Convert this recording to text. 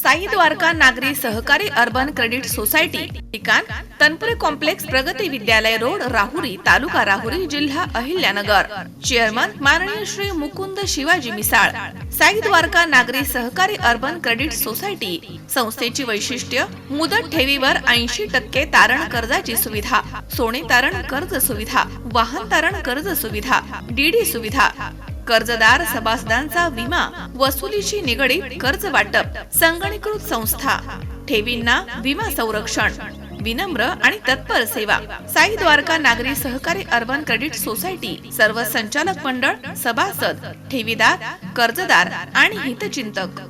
साई द्वारका नागरी सहकारी urban credit society ठिकाण तनपुरे कॉम्प्लेक्स प्रगती विद्यालय रोड राहुरी तालुका राहुरी जिल्हा अहिल्यानगर. चेअरमन माननीय श्री मुकुंद शिवाजी मिसाळ साई द्वारका नागरी सहकारी अर्बन क्रेडिट सोसायटी संस्थेची वैशिष्ट्य मुदत ठेवीवर ऐंशी टक्के तारण कर्जाची सुविधा सोने तारण कर्ज सुविधा वाहन तारण कर्ज सुविधा डीडी सुविधा. कर्जदार सभासदांचा विमा वसुलीशी निगडीत कर्ज वाटप संगणीकृत संस्था ठेवींना विमा संरक्षण विनम्र आणि तत्पर सेवा. साई द्वारका नागरी सहकारी अर्बन क्रेडिट सोसायटी सर्व संचालक मंडळ सभासद ठेवीदार कर्जदार आणि हितचिंतक.